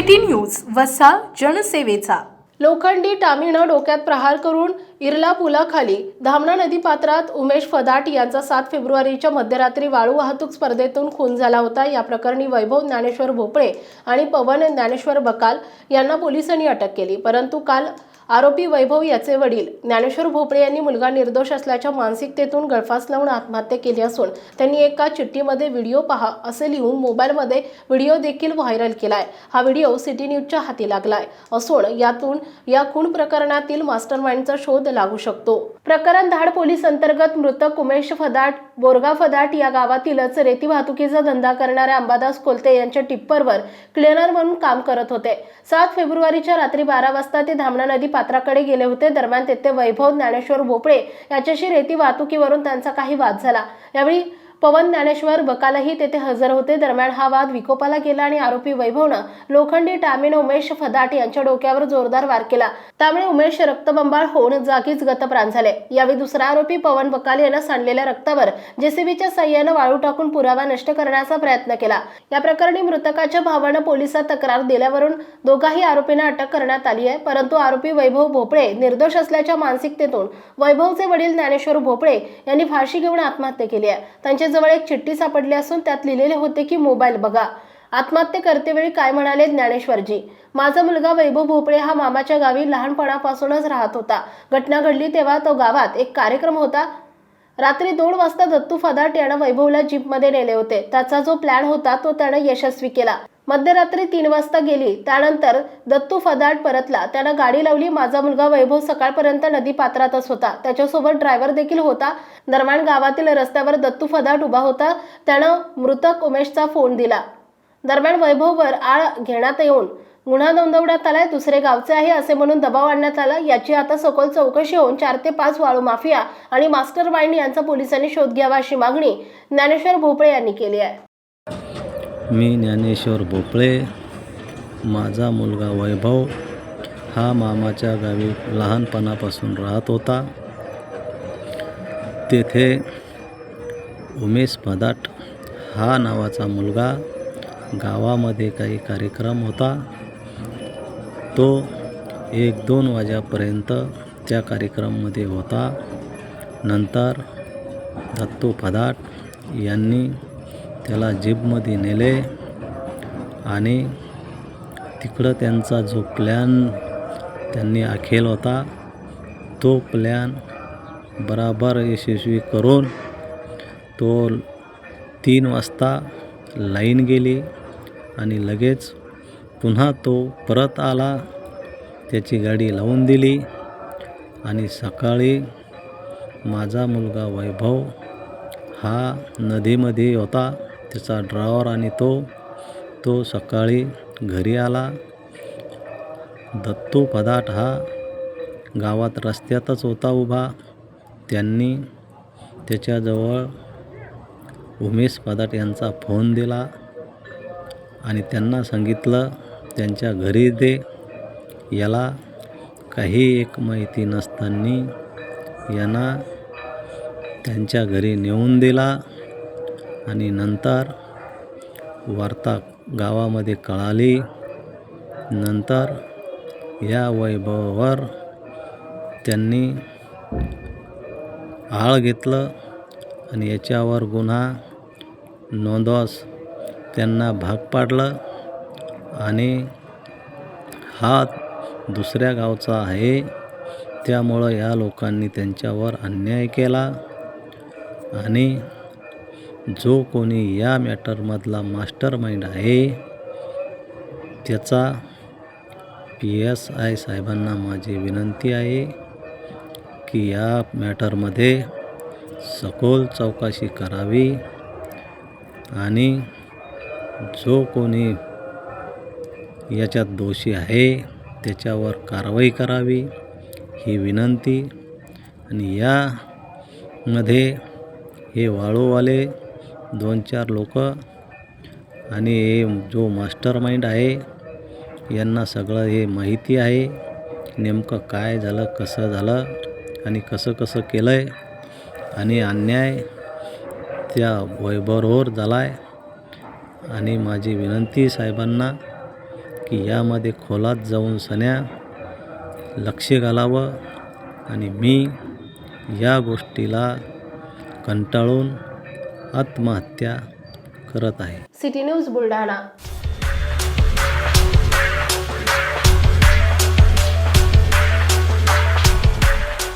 City news वसा जनसेवेचा. लोखंडी टामीनं डोक्यात प्रहार करून इरला पुलाखाली धामणा नदी पात्रात उमेश फदाट यांचा सात फेब्रुवारीच्या मध्यरात्री वाळू वाहतूक स्पर्धेतून खून झाला होता. या प्रकरणी वैभव ज्ञानेश्वर भोपळे आणि पवन ज्ञानेश्वर बकाल यांना पोलिसांनी अटक केली. परंतु काल आरोपी वैभव याचे वडील. ज्ञानेश्वर भोपळे यांनी मुलगा निर्दोष असल्याच्या मानसिकतेतून गळफास लावून आत्महत्या केली असून त्यांनी एका चिठ्ठीमध्ये व्हिडिओ पहा असे लिहून मोबाईलमध्ये व्हिडिओ देखील व्हायरल केलाय. हा व्हिडिओ सिटी न्यूजच्या हाती लागलाय. असून यातून या खून प्रकरणातील मास्टर माइंडचा शोध लागू शकतो. प्रकरण धाड पोलीस अंतर्गत मृतक उमेश फदाट बोरगा फदाट या गावातीलच रेती वाहतुकीचा धंदा करणाऱ्या अंबादास कोलते यांच्या टिप्परवर क्लिनर म्हणून काम करत होते. सात फेब्रुवारीच्या रात्री बारा वाजता ते धामणा नदी पात्राकडे गेले होते. दरम्यान तेथे वैभव ज्ञानेश्वर भोपळे याच्याशी रेती वाहतुकीवरून त्यांचा काही वाद झाला. यावेळी पवन ज्ञानेश्वर बकालही तेथे हजर होते. दरम्यान हा वाद विकोपाला गेला आणि आरोपी वैभवनं लोखंडी टामीन उमेश फदाट यांच्या डोक्यावर जोरदार वार केला. त्यामुळे उमेश रक्तबंबाळ होऊन जागीच गतप्राण झाले. यावेळी दुसरा आरोपी पवन बकाल यानं सांडलेल्या रक्तावर जेसीबीच्या साह्यानं वाळू टाकून पुरावा नष्ट करण्याचा प्रयत्न केला. या प्रकरणी मृतकाच्या भावानं पोलिसात तक्रार दिल्यावरून दोघाही आरोपींना अटक करण्यात आली आहे. परंतु आरोपी वैभव भोपळे निर्दोष असल्याच्या मानसिकतेतून वैभवचे वडील ज्ञानेश्वर भोपळे यांनी फाशी घेऊन आत्महत्या केली आहे. त्यांचे त्यांच्याजवळ एक चिठ्ठी सापडली असून त्यात लिहिलेले होते की मोबाईल बघा. आत्महत्या करतेवेळी काय म्हणाले ज्ञानेश्वरजी? माझा मुलगा वैभव भोपळे हा मामाच्या गावी लहानपणापासूनच राहत होता. घटना घडली तेव्हा तो गावात एक कार्यक्रम होता. रात्री दोन वाजता दत्तू फदाट यानं वैभवला जीपमध्ये नेले होते. त्याचा जो प्लॅन होता तो त्यानं यशस्वी केला. मध्यरात्री तीन वाजता गेली. त्यानंतर दत्तू फदाट परतला. त्यानं गाडी लावली. माझा मुलगा वैभव सकाळपर्यंत नदी पात्रातच होता. त्याच्यासोबत ड्रायव्हर देखील होता. दरम्यान गावातील रस्त्यावर दत्तू फदाट उभा होता. त्यानं मृतक उमेशचा फोन दिला. दरम्यान वैभववर आळ घेण्यात येऊन गुन्हा नोंदवण्यात आलाय दुसरे गावचे आहे असे म्हणून दबाव आणण्यात आला. याची आता सखोल चौकशी होऊन चार ते पाच वाळू माफिया आणि मास्टर माइंड यांचा पोलिसांनी शोध घ्यावा अशी मागणी ज्ञानेश्वर भोपळे यांनी केली आहे. मी ज्ञानेश्वर भोपळे. माझा मुलगा वैभव हा मामाच्या गावी लहानपणापासून राहत होता. तेथे उमेश पदाट हा नावाचा मुलगा गावामध्ये काही कार्यक्रम होता. तो एक दोन वाजेपर्यंत त्या कार्यक्रममध्ये होता. नंतर दत्तू फदाट यांनी त्याला जीपमध्ये नेले आणि तिकडं त्यांचा जो प्लॅन त्यांनी आखेल होता तो प्लॅन बराबर यशस्वी करून तो तीन वाजता लाईन गेली आणि लगेच पुन्हा तो परत आला त्याची गाडी लावून दिली आणि सकाळी माझा मुलगा वैभव हा नदीमध्ये होता. त्याचा ड्रावर आणि तो तो सकाळी घरी आला. दत्तू पदाट हा गावात रस्त्यातच होता उभा. त्यांनी त्याच्याजवळ उमेश पदाट यांचा फोन दिला आणि त्यांना सांगितलं त्यांच्या घरी दे. याला काही एक माहिती नसताना यांना त्यांच्या घरी नेऊन दिला. आणि नंतर वार्ता गावामध्ये कळाली. नंतर या वैभवावर त्यांनी आळ घेतलं आणि याच्यावर गुन्हा नोंदवास त्यांना भाग पाडलं आणि हा दुसऱ्या गावचा आहे. त्यामुळं या लोकांनी त्यांच्यावर अन्याय केला आणि जो कोणी या मॅटरमधला मास्टर माइंड आहे त्याचा पी एस आय साहेबांना माझी विनंती आहे की या मॅटरमध्ये सखोल चौकशी करावी आणि जो कोणी याच्यात दोषी आहे त्याच्यावर कारवाई करावी ही विनंती. आणि यामध्ये हे वाळूवाले दोन चार लोक. आणि हे जो मास्टर माइंड आहे यांना सगळं हे माहिती आहे नेमकं काय झालं कसं झालं आणि कसं कसं केलं आहे आणि अन्याय त्या वैभववर झाला आहे आणि माझी विनंती साहेबांना की यामध्ये खोलात जाऊन सन्या लक्ष घालावं आणि मी या गोष्टीला कंटाळून आत्महत्या करत आहे. City news Buldhana.